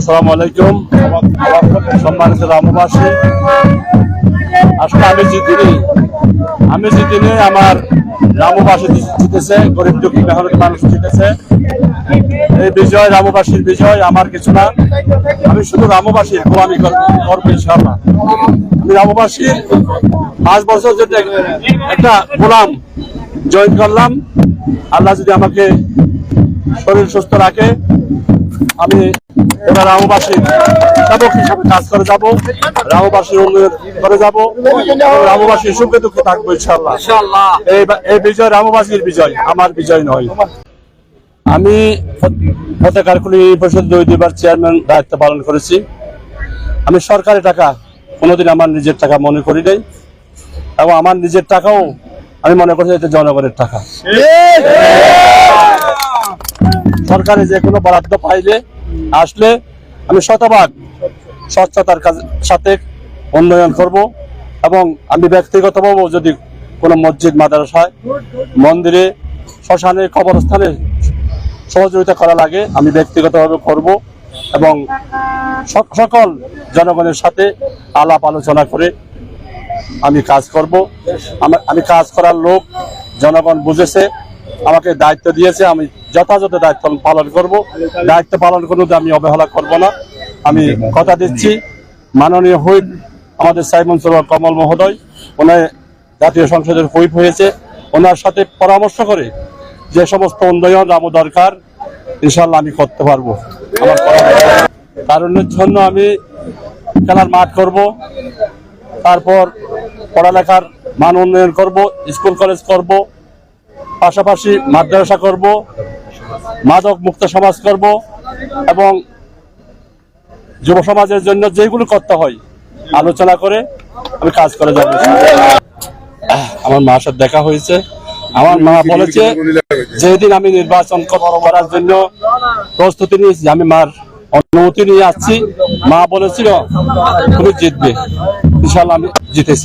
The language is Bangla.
আসসালামু আলাইকুম। সম্মানিত রামবাসী আসলে আমি জিতিনি আমি জিতিনি আমার রামবাসী জিতেছে, গরিব দুঃখী মেহনত মানুষ জিতেছে। এই বিজয় রামবাসীর বিজয় আমার কিছু না। আমি শুধু রামবাসীর কর- করব ইনশাআল্লাহ। আমি রামবাসীর পাঁচ বছর জন্য একটা গোলাম জয়েন করলাম, আল্লাহ যদি আমাকে শরীর সুস্থ রাখে আমি এবার রামবাসীর সেবক হিসাবে কাজ করে যাব রামবাসীর উন্নয়ন করে যাব এবং রামবাসীর সুখে দুঃখে থাকব ইনশাল্লাহ এই এই বিজয় রামবাসীর বিজয় আমার বিজয় নয়। আমি ফতেকারকুলি পরিষদ দুই দুইবার চেয়ারম্যান দায়িত্ব পালন করেছি। আমি সরকারি টাকা কোনোদিন আমার নিজের টাকা মনে করি নাই এবং আমার নিজের টাকাও আমি মনে করছি এটা জনগণের টাকা। সরকারি যে কোনো বরাদ্দ পাইলে আসলে আমি শতভাগ স্বচ্ছতার কাজ, সাথে উন্নয়ন করব এবং আমি ব্যক্তিগতভাবে যদি কোনো মসজিদ, মাদ্রাসায়, মন্দিরে, শ্মশানে, কবরস্থানে সহযোগিতা করা লাগে, আমি ব্যক্তিগতভাবে করব এবং সক- সকল জনগণের সাথে আলাপ আলোচনা করে আমি কাজ করব। আমি কাজ করার লোক, জনগণ বুঝেছে আমাকে দায়িত্ব দিয়েছে, আমি যথাযথ দায়িত্ব পালন করব। দায়িত্ব পালন করতে আমি অবহেলা করব না। আমি কথা দিচ্ছি, মাননীয় হুইপ, আমাদের সাইমন সরোয়ার কমল মহোদয় ওনার জাতীয় সংসদের হুইপ হয়েছে। ওনার সাথে পরামর্শ করে যে সমস্ত উন্নয়ন রাম দরকার ইনশাল্লাহ আমি করতে পারব। আমার পরামর্শ। জন্য আমি খেলার মাঠ করব, তারপর পড়ালেখার মান উন্নয়ন করব, স্কুল কলেজ করব পাশাপাশি মাদ্রাসা করব, মাদক মুক্ত সমাজ করব এবং যুব সমাজের জন্য যেগুলো করতে হয়, আলোচনা করে আমি কাজ করে যাব। আমার মার সাথে দেখা হয়েছে। আমার মা বলেছে, যেদিন আমি নির্বাচন কর- করার জন্য প্রস্তুতি নিয়েছি, আমি মার অনুমতি নিয়ে আসছি। মা বলেছিল, তুমি জিতবে। ইনশাল্লাহ আমি জিতেছি।